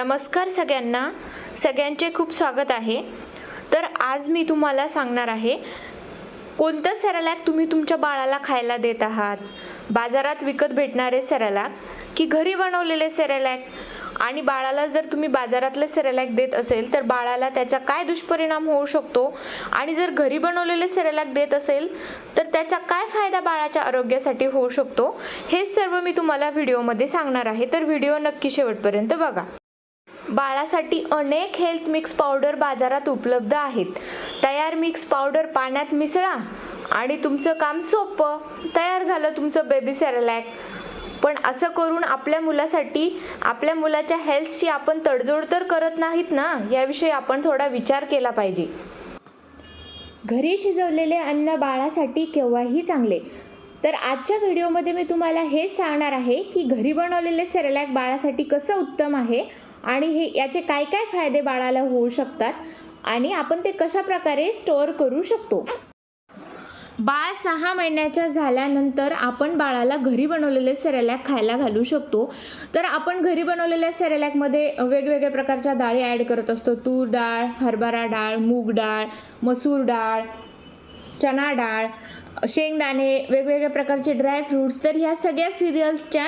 नमस्कार सगळ्यांना. सगळ्यांचे खूप स्वागत आहे. तर आज मी तुम्हाला सांगणार आहे कोणतं सेरेलॅक तुम्ही तुमच्या बाळाला खायला देत आहात? बाजारात विकत भेटणारे सेरेलॅक की घरी बनवलेले सेरेलॅक? आणि बाळाला जर तुम्ही बाजारातले सेरेलॅक देत असेल तर बाळाला त्याचा काय दुष्परिणाम होऊ शकतो? आणि जर घरी बनवलेले सेरेलॅक देत असेल तर त्याचा काय फायदा बाळाच्या आरोग्यासाठी होऊ शकतो? हे सर्व मी तुम्हाला व्हिडिओमध्ये सांगणार आहे. तर व्हिडिओ नक्की शेवटपर्यंत बघा. बाळासाठी अनेक हेल्थ मिक्स पावडर बाजारात उपलब्ध आहेत. तयार मिक्स पावडर पाण्यात मिसळा आणि तुमचं काम सोपं. तयार झालं तुमचं बेबी सेरेलॅक पण असं करून आपल्या मुलासाठी आपल्या मुलाच्या हेल्थशी आपण तडजोड तर करत नाहीत ना? याविषयी आपण थोडा विचार केला पाहिजे. घरी शिजवलेले अन्न बाळासाठी केव्हाही चांगले. तर आजच्या व्हिडिओमध्ये मी तुम्हाला हेच सांगणार आहे की घरी बनवलेले सेरेलॅक बाळासाठी कसं उत्तम आहे. आणि हे याचे काय काय फायदे बाळाला होऊ शकतात आणि आपण ते कशा प्रकारे स्टोअर करू शकतो? बाळ सहा महिन्याच्या झाल्यानंतर आपण बाळाला घरी बनवलेले सेरेलॅक खायला घालू शकतो. तर आपण घरी बनवलेल्या सेरेलॅकमध्ये वेगवेगळ्या प्रकारच्या डाळी ॲड करत असतो. तूर डाळ हरभरा डाळ मूग डाळ मसूर डाळ चना डाळ शेंगदाणे वेगवेगळ्या प्रकारचे ड्रायफ्रूट्स तर ह्या सगळ्या सिरियल्सच्या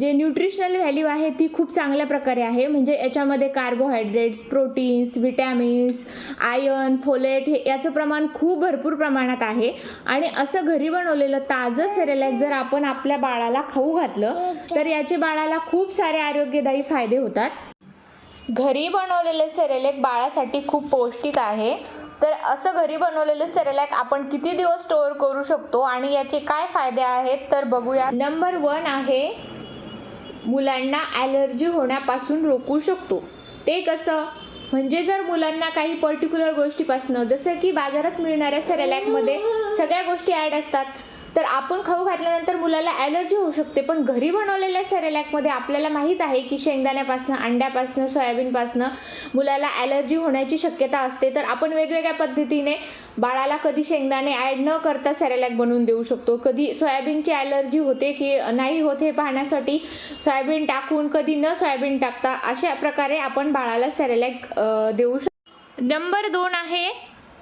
जे न्यूट्रिशनल व्हॅल्यू आहे ती खूप चांगल्या प्रकारे आहे. म्हणजे याच्यामध्ये carbohydrates proteins vitamins iron folate हे याचं प्रमाण खूप भरपूर प्रमाणात आहे. आणि असं घरी बनवलेलं ताजं सेरेलॅक जर आपण आपल्या बाळाला खाऊ घातलं तर याचे बाळाला खूप सारे आरोग्यदायी फायदे होतात. घरी बनवलेले सेरेलेक बाळासाठी खूप पौष्टिक आहे. तर असं घरी बनवलेलं सेरेलॅक आपण किती दिवस स्टोअर करू शकतो आणि याचे काय फायदे आहेत तर बघूया. नंबर वन आहे मुलांना ॲलर्जी होण्यापासून रोखू शकतो. ते कसं? म्हणजे जर मुलांना काही पर्टिक्युलर गोष्टीपासनं जसं की बाजारात मिळणाऱ्या सेरेलॅकमध्ये सगळ्या गोष्टी ॲड असतात. तर आपण खाऊ घातल्यानंतर मुलाला ॲलर्जी होऊ शकते पण घरी बनवलेल्या सेरेलॅकमध्ये आपल्याला माहीत आहे की शेंगदाण्यापासनं अंड्यापासनं सोयाबीनपासनं मुलाला ॲलर्जी होण्याची शक्यता असते. तर आपण वेगवेगळ्या पद्धतीने बाळाला कधी शेंगदाणे ॲड न करता सेरेलॅक बनवून देऊ शकतो. कधी सोयाबीनची ॲलर्जी होते की नाही होत हे पाहण्यासाठी सोयाबीन टाकून कधी न सोयाबीन टाकता अशा प्रकारे आपण बाळाला सेरेलॅक देऊ शकतो. नंबर दोन आहे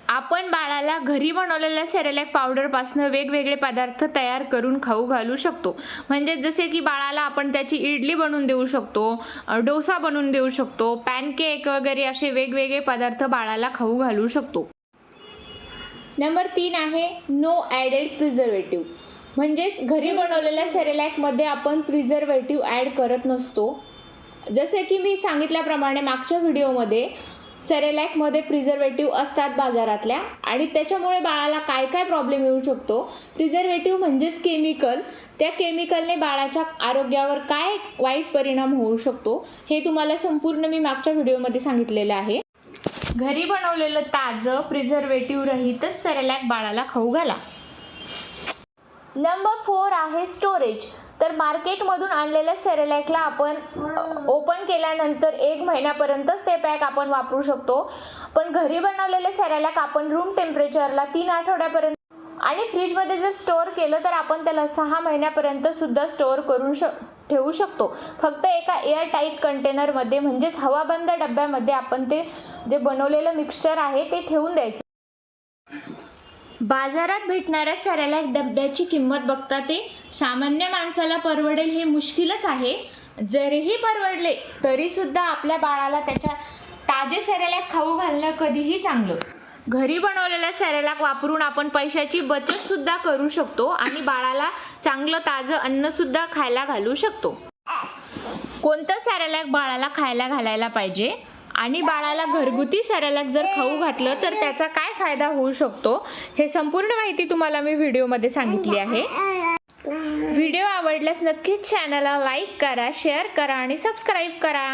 आपण बाळाला घरी बनवलेल्या सेरेलॅक पावडरपासनं वेगवेगळे पदार्थ तयार करून खाऊ घालू शकतो. म्हणजे जसे की बाळाला आपण त्याची इडली बनवून देऊ शकतो डोसा बनवून देऊ शकतो पॅनकेक वगैरे असे वेगवेगळे पदार्थ बाळाला खाऊ घालू शकतो. नंबर तीन आहे नो ॲडेड प्रिझर्वेटिव्ह म्हणजेच घरी बनवलेल्या सेरेलॅकमध्ये आपण प्रिझर्वेटिव्ह ॲड करत नसतो. जसे की मी सांगितल्याप्रमाणे मागच्या व्हिडिओमध्ये सेरेलॅकमध्ये प्रिझर्वेटिव्ह असतात बाजारातल्या आणि त्याच्यामुळे बाळाला काय काय प्रॉब्लेम येऊ शकतो? प्रिझर्वेटिव्ह म्हणजेच केमिकल. त्या केमिकलने बाळाच्या आरोग्यावर काय वाईट परिणाम होऊ शकतो हे तुम्हाला संपूर्ण मी मागच्या व्हिडिओमध्ये सांगितलेलं आहे. घरी बनवलेलं ताजं प्रिझर्वेटिव्ह रहितच सेरेलॅक बाळाला खाऊ घाला. नंबर फोर आहे स्टोरेज. तर मार्केटमधून आणलेल्या सेरेलॅकला आपण ओपन केल्यानंतर एक महिन्यापर्यंतच ते पॅक आपण वापरू शकतो. पण घरी बनवलेले सेरेलॅक आपण रूम टेम्परेचरला तीन आठवड्यापर्यंत आणि फ्रीजमध्ये जर स्टोअर केलं तर आपण त्याला सहा महिन्यापर्यंत सुद्धा स्टोअर करू श ठेवू शकतो. फक्त एका एअर टाईट कंटेनरमध्ये म्हणजेच हवाबंद डब्यामध्ये आपण ते जे बनवलेलं मिक्सचर आहे ते ठेवून द्यायचं. बाजारात भेटणाऱ्या सेरेलॅक डब्याची किंमत बघता ते सामान्य माणसाला परवडेल हे मुश्किलच आहे. जरीही परवडले तरीसुद्धा आपल्या बाळाला त्याच्या ताजे सेरेलॅक खाऊ घालणं कधीही चांगलं. घरी बनवलेल्या सॅरेलॅक वापरून आपण पैशाची बचतसुद्धा करू शकतो आणि बाळाला चांगलं ताजं अन्नसुद्धा खायला घालू शकतो. कोणतं सॅरेलॅक बाळाला खायला घालायला पाहिजे? आणि बाळाला घरगुती सॅरेलॅक जर खाऊ घातलं तर त्याचा काय फायदा होऊ शकतो? हे संपूर्ण माहिती तुम्हाला मी व्हिडिओमध्ये सांगितली आहे. व्हिडिओ आवडल्यास नक्कीच चॅनलला लाईक करा शेअर करा आणि सबस्क्राईब करा.